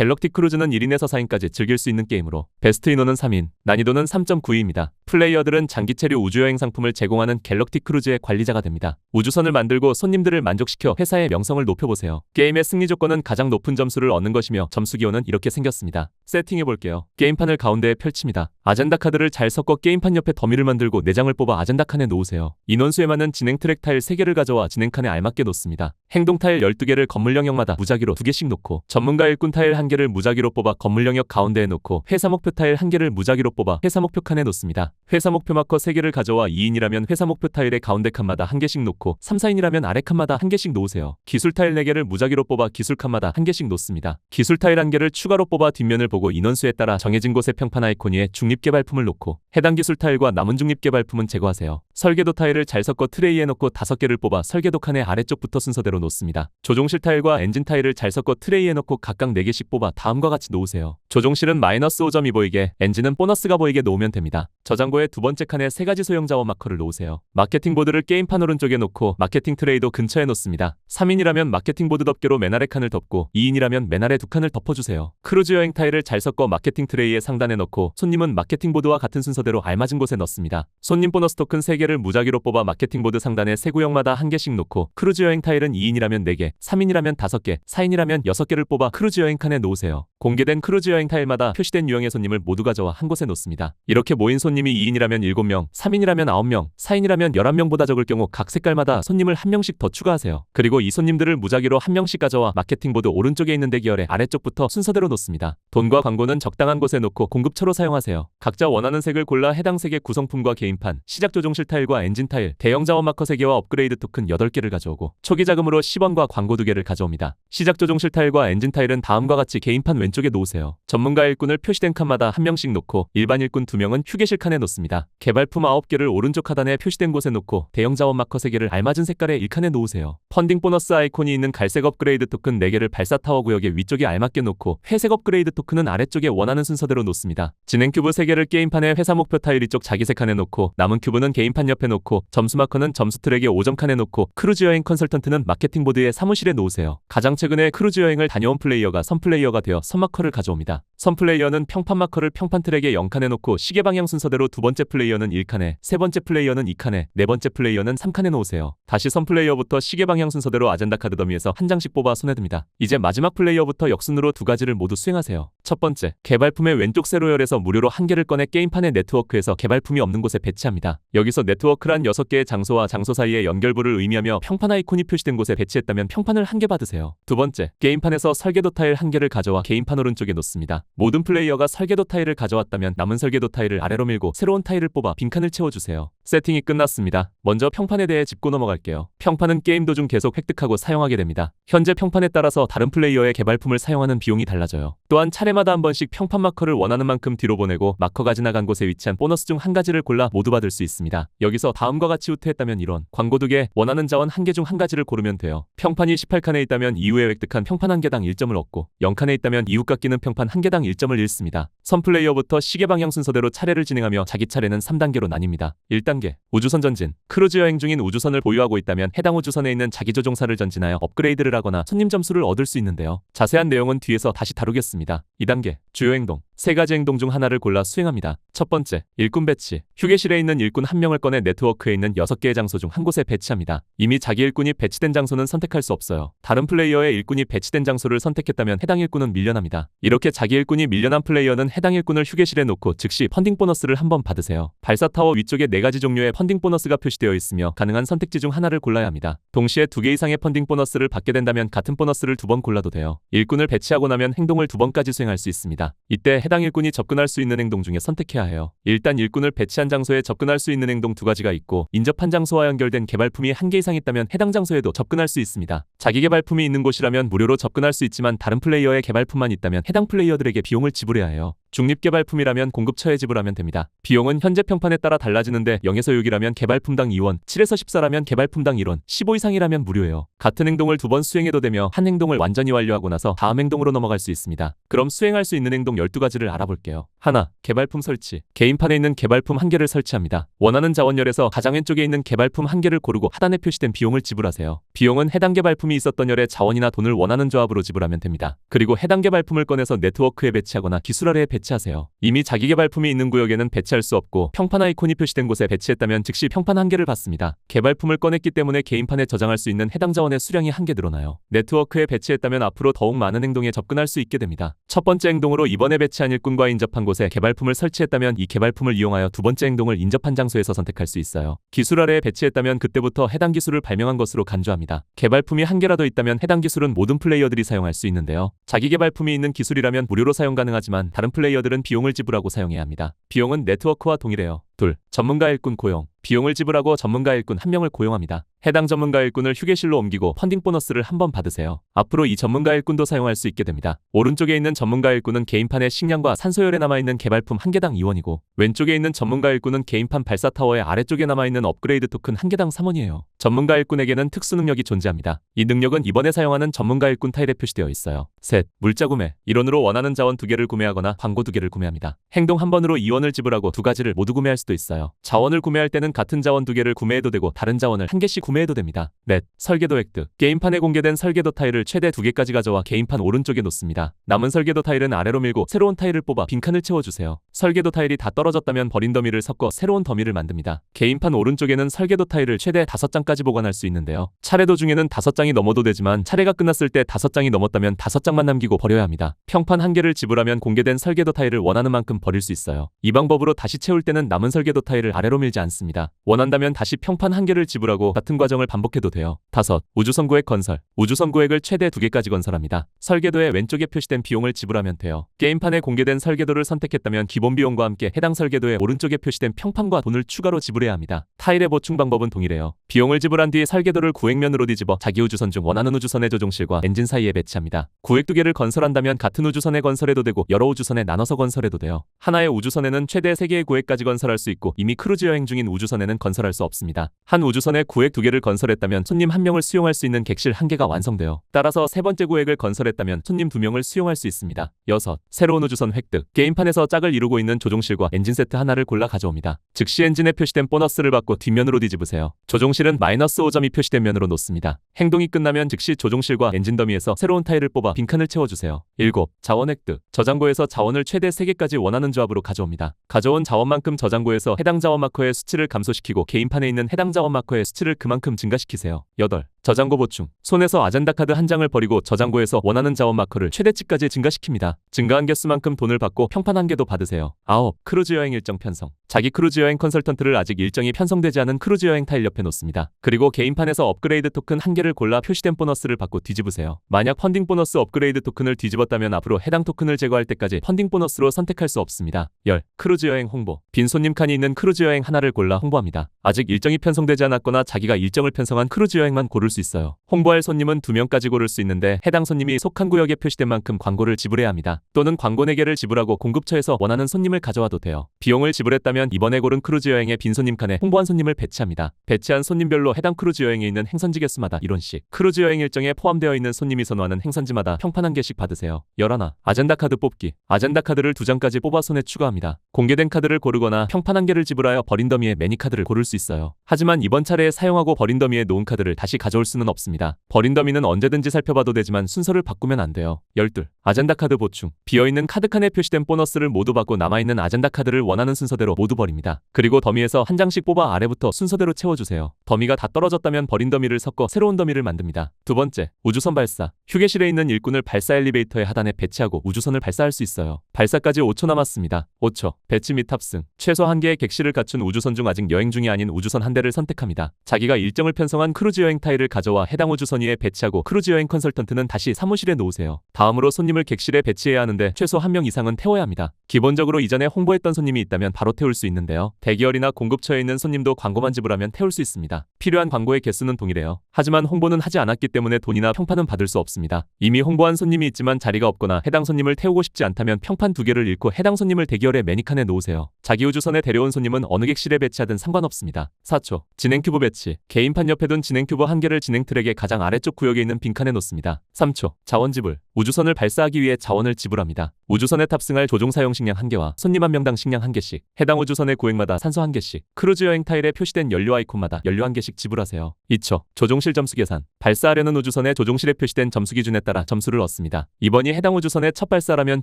갤럭틱 크루즈는 1인에서 4인까지 즐길 수 있는 게임으로 베스트 인원은 3인, 난이도는 3.9입니다. 플레이어들은 장기 체류 우주여행 상품을 제공하는 갤럭틱 크루즈의 관리자가 됩니다. 우주선을 만들고 손님들을 만족시켜 회사의 명성을 높여보세요. 게임의 승리 조건은 가장 높은 점수를 얻는 것이며 점수 기호는 이렇게 생겼습니다. 세팅해 볼게요. 게임판을 가운데에 펼칩니다. 아젠다 카드를 잘 섞어 게임판 옆에 더미를 만들고 4장을 뽑아 아젠다 칸에 놓으세요. 인원수에 맞는 진행 트랙 타일 3개를 가져와 진행 칸에 알맞게 놓습니다. 행동 타일 12개를 건물 영역마다 무작위로 2개씩 놓고 전문가 일꾼 타일 1개 를 무작위로 뽑아 건물 영역 가운데에 놓고 회사 목표 타일 1개를 무작위로 뽑아 회사 목표 칸에 놓습니다. 회사 목표 마커 3개를 가져와 2인이라면 회사 목표 타일의 가운데 칸마다 1개씩 놓고 3, 4인이라면 아래 칸마다 1개씩 놓으세요. 기술 타일 4개를 무작위로 뽑아 기술 칸마다 1개씩 놓습니다. 기술 타일 1개를 추가로 뽑아 뒷면을 보고 인원수에 따라 정해진 곳에 평판 아이콘 위에 중립개발품을 놓고 해당 기술 타일과 남은 중립개발품은 제거하세요. 설계도 타일을 잘 섞어 트레이에 넣고 5개를 뽑아 설계도 칸의 아래쪽부터 순서대로 놓습니다. 조종실 타일과 엔진 타일을 잘 섞어 트레이에 넣고 각각 4개씩 뽑아 다음과 같이 놓으세요. 조종실은 마이너스 5점이 보이게 엔진은 보너스가 보이게 놓으면 됩니다. 저장고의 두 번째 칸에 세 가지 소형 자원 마커를 놓으세요. 마케팅 보드를 게임판 오른쪽에 놓고 마케팅 트레이도 근처에 놓습니다. 3인이라면 마케팅 보드 덮개로 맨 아래 칸을 덮고 2인이라면 맨 아래 두 칸을 덮어주세요. 크루즈 여행 타일을 잘 섞어 마케팅 트레이의 상단에 넣고 손님은 마케팅 보드와 같은 순서대로 알맞은 곳에 넣습니다. 손님 보너스 토큰 3개를 무작위로 뽑아 마케팅 보드 상단에 세 구역마다 한 개씩 놓고 크루즈 여행 타일은 2인이라면 4개, 3인이라면 5개, 4인이라면 6개를 뽑아 크루즈 여행 칸에 놓으세요. 공개된 크루즈 여행 타일마다 표시된 유형의 손님을 모두 가져와 한 곳에 놓습니다. 이렇게 모인 손님이 2인이라면 7명, 3인이라면 9명, 4인이라면 11명보다 적을 경우 각 색깔마다 손님을 한 명씩 더 추가하세요. 그리고 이 손님들을 무작위로 한 명씩 가져와 마케팅 보드 오른쪽에 있는 대기열의 아래쪽부터 순서대로 놓습니다. 돈과 광고는 적당한 곳에 놓고 공급처로 사용하세요. 각자 원하는 색을 골라 해당 색의 구성품과 게임판, 시작 조종실 타일과 엔진 타일, 대형 자원 마커 3개와 업그레이드 토큰 8개를 가져오고 초기 자금으로 10원과 광고 2개를 가져옵니다. 시작 조종실 타일과 엔진 타일은 다음과 같이 게임판 왼 쪽에 놓으세요. 전문가 일꾼을 표시된 칸마다 한 명씩 놓고 일반 일꾼 2명은 휴게실 칸에 놓습니다. 개발품 9개를 오른쪽 하단에 표시된 곳에 놓고 대형 자원 마커 3개를 알맞은 색깔의 1칸에 놓으세요. 펀딩 보너스 아이콘이 있는 갈색 업그레이드 토큰 4개를 발사 타워 구역의 위쪽에 알맞게 놓고 회색 업그레이드 토큰은 아래쪽에 원하는 순서대로 놓습니다. 진행 큐브 3개를 게임판에 회사 목표 타일 이쪽 자기색 칸에 놓고 남은 큐브는 게임판 옆에 놓고 점수 마커는 점수 트랙의 5점 칸에 놓고 크루즈 여행 컨설턴트는 마케팅 보드의 사무실에 놓으세요. 가장 최근에 크루즈 여행을 다녀온 플레이어가 선 플레이어가 되어 선 마커를 가져옵니다. 선 플레이어는 평판 마커를 평판 트랙에 0칸에 놓고 시계 방향 순서대로 두 번째 플레이어는 1칸에, 세 번째 플레이어는 2칸에, 네 번째 플레이어는 3칸에 놓으세요. 다시 선 플레이어부터 시계 방향 순서대로 아젠다 카드 더미에서 한 장씩 뽑아 손에 듭니다. 이제 마지막 플레이어부터 역순으로 두 가지를 모두 수행하세요. 첫 번째, 개발품의 왼쪽 세로열에서 무료로 한 개를 꺼내 게임판의 네트워크에서 개발품이 없는 곳에 배치합니다. 여기서 네트워크란 6개의 장소와 장소 사이의 연결부를 의미하며 평판 아이콘이 표시된 곳에 배치했다면 평판을 한 개 받으세요. 두 번째, 게임판에서 설계도 타일 한 개를 가져와 게임판 오른쪽에 놓습니다. 모든 플레이어가 설계도 타일을 가져왔다면 남은 설계도 타일을 아래로 밀고 새로운 타일을 뽑아 빈칸을 채워주세요. 세팅이 끝났습니다. 먼저 평판에 대해 짚고 넘어갈게요. 평판은 게임 도중 계속 획득하고 사용하게 됩니다. 현재 평판에 따라서 다른 플레이어의 개발품을 사용하는 비용이 달라져요. 또한 차례마다 한 번씩 평판 마커를 원하는 만큼 뒤로 보내고 마커가 지나간 곳에 위치한 보너스 중 한 가지를 골라 모두 받을 수 있습니다. 여기서 다음과 같이 후퇴했다면 이런 광고 두 개, 원하는 자원 한개중 한 가지를 고르면 돼요. 평판이 18칸에 있다면 이후에 획득한 평판 한 개당 1점을 얻고 0칸에 있다면 이후 깎이는 평판 한 개당 1점을 잃습니다. 선 플레이어부터 시계 방향 순서대로 차례를 진행하며 자기 차례는 3단계로 나뉩니다. 1단계 우주선 전진 크루즈 여행 중인 우주선을 보유하고 있다면 해당 우주선에 있는 자기 조종사를 전진하여 업그레이드를 하거나 손님 점수를 얻을 수 있는데요. 자세한 내용은 뒤에서 다시 다루겠습니다. 2단계 주요 행동 세 가지 행동 중 하나를 골라 수행합니다. 첫 번째, 일꾼 배치. 휴게실에 있는 일꾼 한 명을 꺼내 네트워크에 있는 6개의 장소 중 한 곳에 배치합니다. 이미 자기 일꾼이 배치된 장소는 선택할 수 없어요. 다른 플레이어의 일꾼이 배치된 장소를 선택했다면 해당 일꾼은 밀려납니다. 이렇게 자기 일꾼이 밀려난 플레이어는 해당 일꾼을 휴게실에 놓고 즉시 펀딩 보너스를 한번 받으세요. 발사 타워 위쪽에 네 가지 종류의 펀딩 보너스가 표시되어 있으며 가능한 선택지 중 하나를 골라야 합니다. 동시에 두개 이상의 펀딩 보너스를 받게 된다면 같은 보너스를 두 번 골라도 돼요. 일꾼을 배치하고 나면 행동을 두 번까지 수행할 수 있습니다. 이때 해당 일꾼이 접근할 수 있는 행동 중에 선택해야 해요. 일단 일꾼을 배치한 장소에 접근할 수 있는 행동 두 가지가 있고 인접한 장소와 연결된 개발품이 한 개 이상 있다면 해당 장소에도 접근할 수 있습니다. 자기 개발품이 있는 곳이라면 무료로 접근할 수 있지만 다른 플레이어의 개발품만 있다면 해당 플레이어들에게 비용을 지불해야 해요. 중립개발품이라면 공급처에 지불하면 됩니다. 비용은 현재 평판에 따라 달라지는데 0에서 6이라면 개발품당 2원, 7에서 14라면 개발품당 1원, 15 이상이라면 무료예요. 같은 행동을 두 번 수행해도 되며 한 행동을 완전히 완료하고 나서 다음 행동으로 넘어갈 수 있습니다. 그럼 수행할 수 있는 행동 12가지를 알아볼게요. 하나, 개발품 설치. 개인판에 있는 개발품 한 개를 설치합니다. 원하는 자원열에서 가장 왼쪽에 있는 개발품 한 개를 고르고 하단에 표시된 비용을 지불하세요. 비용은 해당 개발품이 있었던 열의 자원이나 돈을 원하는 조합으로 지불하면 됩니다. 그리고 해당 개발품을 꺼내서 네트워크에 배치하거나 기술 아래에 배치 하세요. 이미 자기 개발품이 있는 구역에는 배치할 수 없고 평판 아이콘이 표시된 곳에 배치했다면 즉시 평판 한 개를 받습니다. 개발품을 꺼냈기 때문에 개인판에 저장할 수 있는 해당 자원의 수량이 한 개 늘어나요. 네트워크에 배치했다면 앞으로 더욱 많은 행동에 접근할 수 있게 됩니다. 첫 번째 행동으로 이번에 배치한 일꾼과 인접한 곳에 개발품을 설치했다면 이 개발품을 이용하여 두 번째 행동을 인접한 장소에서 선택할 수 있어요. 기술 아래에 배치했다면 그때부터 해당 기술을 발명한 것으로 간주합니다. 개발품이 한 개라도 있다면 해당 기술은 모든 플레이어들이 사용할 수 있는데요. 자기 개발품이 있는 기술이라면 무료로 사용 가능하지만 다른 플레이 어들은 비용을 지불하고 사용해야 합니다. 비용은 네트워크와 동일해요. 둘, 전문가 일꾼 고용. 비용을 지불하고 전문가 일꾼 한 명을 고용합니다. 해당 전문가 일꾼을 휴게실로 옮기고 펀딩 보너스를 한 번 받으세요. 앞으로 이 전문가 일꾼도 사용할 수 있게 됩니다. 오른쪽에 있는 전문가 일꾼은 개인판에 식량과 산소열에 남아있는 개발품 한 개당 2원이고 왼쪽에 있는 전문가 일꾼은 개인판 발사 타워의 아래쪽에 남아있는 업그레이드 토큰 한 개당 3원이에요. 전문가 일꾼에게는 특수 능력이 존재합니다. 이 능력은 이번에 사용하는 전문가 일꾼 타일에 표시되어 있어요. 셋, 물자 구매. 이론으로 원하는 자원 두 개를 구매하거나 광고 두 개를 구매합니다. 행동 한 번으로 2원을 지불하고 두 가지를 모두 구매할 수도 있어요. 자원을 구매할 때는 같은 자원 두 개를 구매해도 되고 다른 자원을 한 개씩 구매해도 됩니다. 넷, 설계도 획득. 게임판에 공개된 설계도 타일을 최대 두 개까지 가져와 게임판 오른쪽에 놓습니다. 남은 설계도 타일은 아래로 밀고 새로운 타일을 뽑아 빈칸을 채워주세요. 설계도 타일이 다 떨어졌다면 버린 더미를 섞어 새로운 더미를 만듭니다. 게임판 오른쪽에는 설계도 타일을 최대 5장까지 보관할 수 있는데요. 차례 도중에는 5장이 넘어도 되지만 차례가 끝났을 때 5장이 넘었다면 5장만 남기고 버려야 합니다. 평판 한 개를 지불하면 공개된 설계도 타일을 원하는 만큼 버릴 수 있어요. 이 방법으로 다시 채울 때는 남은 설계도 타일을 아래로 밀지 않습니다. 원한다면 다시 평판 한 개를 지불하고 같은 과정을 반복해도 돼요. 다섯, 우주선구획 건설. 우주선구획을 최대 두 개까지 건설합니다. 설계도의 왼쪽에 표시된 비용을 지불하면 돼요. 게임판에 공개된 설계도를 선택했다면 기본 비용과 함께 해당 설계도의 오른쪽에 표시된 평판과 돈을 추가로 지불해야 합니다. 타일의 보충 방법은 동일해요. 비용을 지불한 뒤에 설계도를 구획면으로 뒤집어 자기 우주선 중 원하는 우주선의 조종실과 엔진 사이에 배치합니다. 구획 두 개를 건설한다면 같은 우주선에 건설해도 되고 여러 우주선에 나눠서 건설해도 돼요. 하나의 우주선에는 최대 3개의 구획까지 건설할 수 있고 이미 크루즈 여행 중인 우주선 에는 건설할 수 없습니다. 한 우주선에 구획 두 개를 건설했다면 손님 한 명을 수용할 수 있는 객실 한 개가 완성돼요. 따라서 세 번째 구획을 건설했다면 손님 두 명을 수용할 수 있습니다. 여섯, 새로운 우주선 획득. 게임판에서 짝을 이루고 있는 조종실과 엔진 세트 하나를 골라 가져옵니다. 즉시 엔진에 표시된 보너스를 받고 뒷면으로 뒤집으세요. 조종실은 마이너스 5점이 표시된 면으로 놓습니다. 행동이 끝나면 즉시 조종실과 엔진 더미에서 새로운 타일을 뽑아 빈칸을 채워주세요. 일곱, 자원 획득. 저장고에서 자원을 최대 3개까지 원하는 조합으로 가져옵니다. 가져온 자원만큼 저장고에서 해당 자원 마커의 수치를 감 소시키고 게임판에 있는 해당 자원 마커의 수치를 그만큼 증가시키세요. 여덟, 저장고 보충. 손에서 아젠다 카드 한 장을 버리고 저장고에서 원하는 자원 마커를 최대치까지 증가시킵니다. 증가한 개수만큼 돈을 받고 평판 한 개도 받으세요. 아홉, 크루즈 여행 일정 편성. 자기 크루즈 여행 컨설턴트를 아직 일정이 편성되지 않은 크루즈 여행 타일 옆에 놓습니다. 그리고 개인판에서 업그레이드 토큰 한 개를 골라 표시된 보너스를 받고 뒤집으세요. 만약 펀딩 보너스 업그레이드 토큰을 뒤집었다면 앞으로 해당 토큰을 제거할 때까지 펀딩 보너스로 선택할 수 없습니다. 열, 크루즈 여행 홍보. 빈 손님 칸이 있는 크루즈 여행 하나를 골라 홍보 합니다. 아직 일정이 편성되지 않았거나 자기가 일정을 편성한 크루즈 여행만 고를 수 있어요. 홍보할 손님은 두 명까지 고를 수 있는데 해당 손님이 속한 구역에 표시된 만큼 광고를 지불해야 합니다. 또는 광고 4개를 지불하고 공급처에서 원하는 손님을 가져와도 돼요. 비용을 지불했다면 이번에 고른 크루즈 여행의 빈 손님 칸에 홍보한 손님을 배치합니다. 배치한 손님별로 해당 크루즈 여행에 있는 행선지 개수마다 1원씩 크루즈 여행 일정에 포함되어 있는 손님이 선호하는 행선지마다 평판 한 개씩 받으세요. 11. 아젠다 카드 뽑기. 아젠다 카드를 두 장까지 뽑아 손에 추가합니다. 공개된 카드를 고르거나 평판 한 개를 지불하여 버린 더미에 매니 카드를 고를 수 있어요. 하지만 이번 차례에 사용하고 버린 더미에 놓은 카드를 다시 가져올 수는 없습니다. 버린 더미는 언제든지 살펴봐도 되지만 순서를 바꾸면 안 돼요. 12. 아젠다 카드 보충. 비어있는 카드 칸에 표시된 보너스를 모두 받고 남아있는 아젠다 카드를 원하는 순서대로 모두 버립니다. 그리고 더미에서 한 장씩 뽑아 아래부터 순서대로 채워주세요. 더미가 다 떨어졌다면 버린 더미를 섞어 새로운 더미를 만듭니다. 두 번째, 우주선 발사. 휴게실에 있는 일꾼을 발사 엘리베이터의 하단에 배치하고 우주선을 발사할 수 있어요. 발사까지 5초 남았습니다. 5초. 배치 및 탑승. 최소 한 3단계의 객실을 갖춘 우주선 중 아직 여행 중이 아닌 우주선 한 대를 선택합니다. 자기가 일정을 편성한 크루즈 여행 타일을 가져와 해당 우주선 위에 배치하고 크루즈 여행 컨설턴트는 다시 사무실에 놓으세요. 다음으로 손님을 객실에 배치해야 하는데 최소 한 명 이상은 태워야 합니다. 기본적으로 이전에 홍보했던 손님이 있다면 바로 태울 수 있는데요. 대기열이나 공급처에 있는 손님도 광고만 지불하면 태울 수 있습니다. 필요한 광고의 개수는 동일해요. 하지만 홍보는 하지 않았기 때문에 돈이나 평판은 받을 수 없습니다. 이미 홍보한 손님이 있지만 자리가 없거나 해당 손님을 태우고 싶지 않다면 평판 두 개를 읽고 해당 손님을 대기열의 매니칸에 놓으세요. 자기 우주선에 데려온 손님은 어느 객실에 배치하든 상관없습니다. 4초. 진행 큐브 배치. 개인판 옆에 둔 진행 큐브 한 개를 진행 트랙의 가장 아래쪽 구역에 있는 빈칸에 놓습니다. 3초. 자원 지불. 우주선을 발사하기 위해 자원을 지불합니다. 우주선에 탑승할 조종 사용 식량 한 개와 손님 한 명당 식량 한 개씩, 해당 우주선의 구획마다 산소 한 개씩, 크루즈 여행 타일에 표시된 연료 아이콘마다 연료 한 개씩 지불하세요. 2초. 조종실 점수 계산. 발사하려는 우주선의 조종실에 표시된 점수 기준에 따라 점수를 얻습니다. 이번이 해당 우주선의 첫 발사라면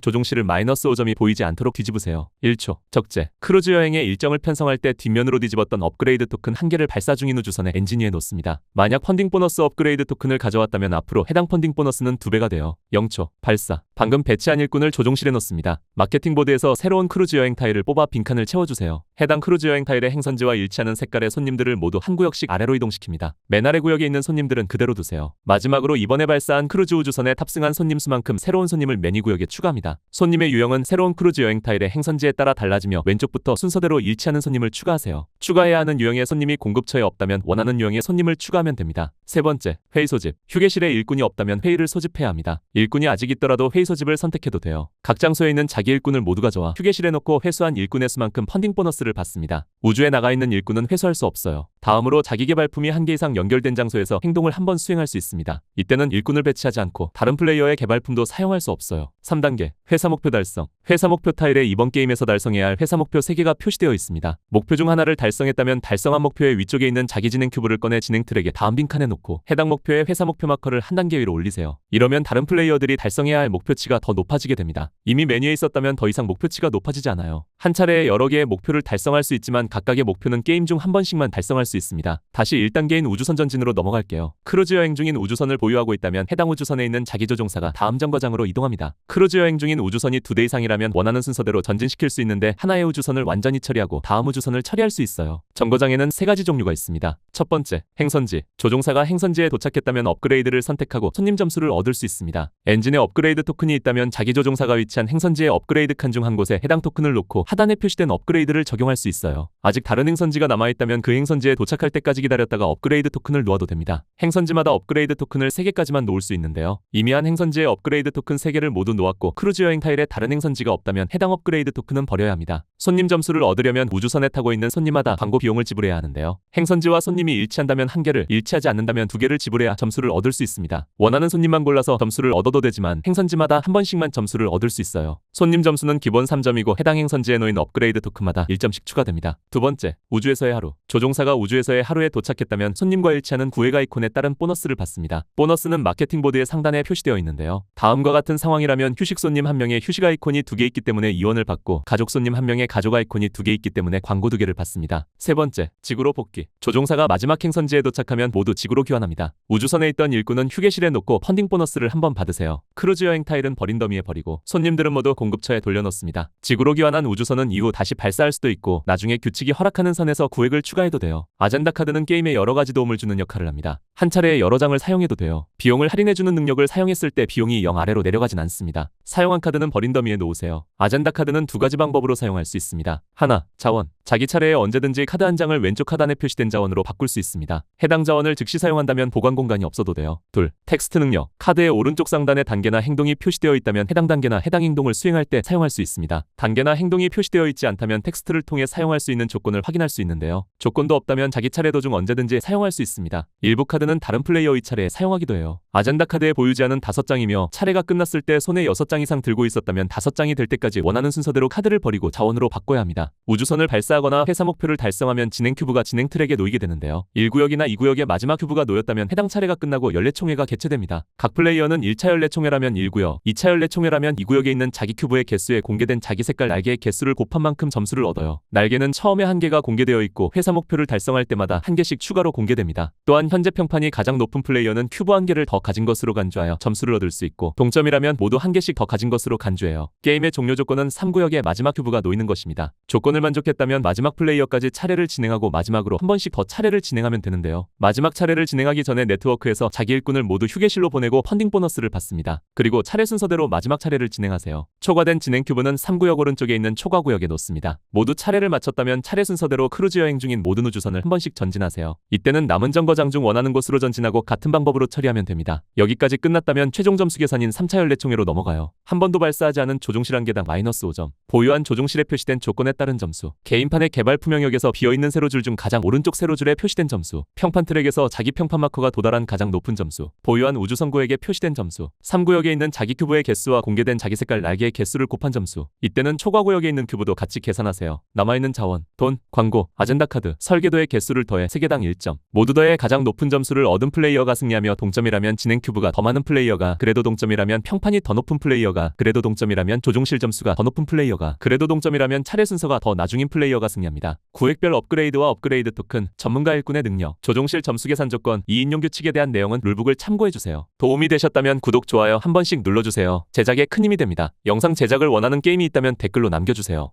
조종실을 마이너스 5점이 보이지 않도록 뒤집으세요. 1초. 적재. 크루즈 여행의 일정을 편성할 때 뒷면으로 뒤집었던 업그레이드 토큰 한 개를 발사 중인 우주선의 엔지니에 놓습니다. 만약 펀딩 보너스 업그레이드 토큰을 가져왔다면 앞으로 해당 펀딩 보너스는 두 배가 돼요. 0초. 발사. 방금 배치한 일꾼을 조종실에 놓습니다. 마케팅 보드에서 새로운 크루즈 여행 타일을 뽑아 빈칸을 채워주세요. 해당 크루즈 여행 타일의 행선지와 일치하는 색깔의 손님들을 모두 한 구역씩 아래로 이동시킵니다. 맨 아래 구역에 있는 손님들은 그대로 두세요. 마지막으로 이번에 발사한 크루즈 우주선에 탑승한 손님 수만큼 새로운 손님을 매니 구역에 추가합니다. 손님의 유형은 새로운 크루즈 여행 타일의 행선지에 따라 달라지며 왼쪽부터 순서대로 일치하는 손님을 추가하세요. 추가해야 하는 유형의 손님이 공급처에 없다면 원하는 유형의 손님을 추가하면 됩니다. 세 번째, 회의 소집. 휴게실에 일꾼이 없다면 회의를 소집해야 합니다. 일꾼이 아직 있더라도 회의 소집을 선택해도 돼요. 각 장소에 있는 자기 일꾼을 모두 가져와 휴게실에 놓고 회수한 일꾼의 수만큼 펀딩 보너스를 받습니다. 우주에 나가 있는 일꾼은 회수할 수 없어요. 다음으로 자기 개발품이 한 개 이상 연결된 장소에서 행동을 한 번 수행할 수 있습니다. 이때는 일꾼을 배치하지 않고 다른 플레이어의 개발품도 사용할 수 없어요. 3단계 회사 목표 달성 회사 목표 타일에 이번 게임에서 달성해야 할 회사 목표 3개가 표시되어 있습니다. 목표 중 하나를 달성했다면 달성한 목표의 위쪽에 있는 자기 진행 큐브를 꺼내 진행 트랙에 다음 빈칸에 놓고 해당 목표의 회사 목표 마커를 한 단계 위로 올리세요. 이러면 다른 플레이어들이 달성해야 할 목표치가 더 높아지게 됩니다. 이미 메뉴에 있었다면 더 이상 목표치가 높아지지 않아요. 한 차례에 여러 개의 목표를 달성할 수 있지만 각각의 목표는 게임 중 한 번씩만 달성할 수 있습니다. 다시 1단계인 우주선 전진으로 넘어갈게요. 크루즈 여행 중인 우주선을 보유하고 있다면 해당 우주선에 있는 자기 조종사가 다음 정거장으로 이동합니다. 크루즈 여행 중인 우주선이 두 대 이상이라면 원하는 순서대로 전진시킬 수 있는데 하나의 우주선을 완전히 처리하고 다음 우주선을 처리할 수 있어요. 정거장에는 세 가지 종류가 있습니다. 첫 번째, 행선지. 조종사가 행선지에 도착했다면 업그레이드를 선택하고 손님 점수를 얻을 수 있습니다. 엔진에 업그레이드 토큰이 있다면 자기 조종사가 위치한 행선지의 업그레이드 칸 중 한 곳에 해당 토큰을 놓고 하단에 표시된 업그레이드를 적용할 수 있어요. 아직 다른 행선지가 남아있다면 그 행선지에 도착할 때까지 기다렸다가 업그레이드 토큰을 놓아도 됩니다. 행선지마다 업그레이드 토큰을 3개까지만 놓을 수 있는데요. 이미 한 행선지에 업그레이드 토큰 3개를 모두 놓았고 크루즈 여행 타일에 다른 행선지가 없다면 해당 업그레이드 토큰은 버려야 합니다. 손님 점수를 얻으려면 우주선에 타고 있는 손님마다 광고 비용을 지불해야 하는데요. 행선지와 손님이 일치한다면 한 개를, 일치하지 않는다면 두 개를 지불해야 점수를 얻을 수 있습니다. 원하는 손님만 골라서 점수를 얻어도 되지만 행선지마다 한 번씩만 점수를 얻을 수 있어요. 손님 점수는 기본 3점이고 해당 행선지에 놓인 업그레이드 토큰마다 1점씩 추가됩니다. 두 번째, 우주에서의 하루. 조종사가 우주에서의 하루에 도착했다면 손님과 일치하는 구획 아이콘에 따른 보너스를 받습니다. 보너스는 마케팅 보드의 상단에 표시되어 있는데요. 다음과 같은 상황이라면 휴식 손님 한 명의 휴식 아이콘이 두 개 있기 때문에 이원을 받고 가족 손님 한 명의 가족 아이콘이 두 개 있기 때문에 광고 두 개를 받습니다. 세 번째, 지구로 복귀. 조종사가 마지막 행선지에 도착하면 모두 지구로 귀환합니다. 우주선에 있던 일꾼은 휴게실에 놓고 펀딩 보너스를 한번 받으세요. 크루즈 여행 타일은 버린 더미에 버리고 손님들은 모두 공급처에 돌려놓습니다. 지구로 귀환한 우주선 은 이후 다시 발사할 수도 있고 나중에 규칙이 허락하는 선에서 구획을 추가해도 돼요. 아젠다 카드는 게임에 여러 가지 도움을 주는 역할을 합니다. 한 차례에 여러 장을 사용해도 돼요. 비용을 할인해주는 능력을 사용했을 때 비용이 0 아래로 내려가진 않습니다. 사용한 카드는 버린 더미에 놓으세요. 아젠다 카드는 두 가지 방법으로 사용할 수 있습니다. 하나, 자원. 자기 차례에 언제든지 카드 한 장을 왼쪽 하단에 표시된 자원으로 바꿀 수 있습니다. 해당 자원을 즉시 사용한다면 보관 공간이 없어도 돼요. 둘, 텍스트 능력. 카드의 오른쪽 상단에 단계나 행동이 표시되어 있다면 해당 단계나 해당 행동을 수행할 때 사용할 수 있습니다. 단계나 행동이 표시되어 있지 않다면 텍스트를 통해 사용할 수 있는 조건을 확인할 수 있는데요. 조건도 없다면 자기 차례 도중 언제든지 사용할 수 있습니다. 일부 카드는 다른 플레이어의 차례에 사용하기도 해요. 아젠다 카드에 보유제한은 5장이며 차례가 끝났을 때 손에 6장 이상 들고 있었다면 5장이 될 때까지 원하는 순서대로 카드를 버리고 자원으로 바꿔야 합니다. 우주선을 발사하거나 회사 목표를 달성하면 진행 큐브가 진행 트랙에 놓이게 되는데요. 1구역이나 2구역의 마지막 큐브가 놓였다면 해당 차례가 끝나고 연례총회가 개최됩니다. 각 플레이어는 1차 연례총회라면 1구역, 2차 연례총회라면 2구역에 있는 자기 큐브의 개수에 공개된 자기 색깔 날개의 개수를 곱한 만큼 점수를 얻어요. 날개는 처음에 한 개가 공개되어 있고 회사 목표를 달성할 때마다 한 개씩 추가로 공개됩니다. 또한 현재 평판이 가장 높은 플레이어는 큐브 한 개를 더 가진 것으로 간주하여 점수를 얻을 수 있고 동점이라면 모두 한 개씩 더 가진 것으로 간주해요. 게임의 종료 조건은 3구역의 마지막 큐브가 놓이는 것입니다. 조건을 만족했다면 마지막 플레이어까지 차례를 진행하고 마지막으로 한 번씩 더 차례를 진행하면 되는데요. 마지막 차례를 진행하기 전에 네트워크에서 자기 일꾼을 모두 휴게실로 보내고 펀딩 보너스를 받습니다. 그리고 차례 순서대로 마지막 차례를 진행하세요. 초과된 진행 큐브는 3구역 오른쪽에 있는 초과 구역에 놓습니다. 모두 차례를 마쳤다면 차례 순서대로 크루즈 여행 중인 모든 우주선을 한 번씩 전진하세요. 이때는 남은 정거장 중 원하는 곳으로 전진하고 같은 방법으로 처리하면 됩니다. 여기까지 끝났다면 최종 점수 계산인 3차 연례총회로 넘어가요. 한 번도 발사하지 않은 조종실 한 개당 마이너스 5점. 보유한 조종실에 표시된 조건에 따른 점수. 개인판의 개발 품영역에서 비어있는 세로줄 중 가장 오른쪽 세로줄에 표시된 점수. 평판 트랙에서 자기 평판 마커가 도달한 가장 높은 점수. 보유한 우주선구에게 표시된 점수. 3구역에 있는 자기 큐브의 개수와 공개된 자기 색깔 날개의 개수를 곱한 점수. 이때는 초과 구역에 있는 큐브도 같이 계산하세요. 남아있는 자원, 돈, 광고, 아젠다 카드, 설계도의 개수를 더해 3개당 1점. 모두 더해 가장 높은 점수를 얻은 플레이어가 승리하며 동점이라면 진행 큐브가 더 많은 플레이어가 그래도 동점이라면 평판이 더 높은 플레이어가 그래도 동점이라면 조종실 점수가 더 높은 플레이어가 그래도 동점이라면 차례 순서가 더 나중인 플레이어가 승리합니다. 구획별 업그레이드와 업그레이드 토큰, 전문가 일꾼의 능력, 조종실 점수 계산 조건, 2인용 규칙에 대한 내용은 룰북을 참고해주세요. 도움이 되셨다면 구독, 좋아요 한 번씩 눌러주세요. 제작에 큰 힘이 됩니다. 영상 제작을 원하는 게임이 있다면 댓글로 남겨주세요.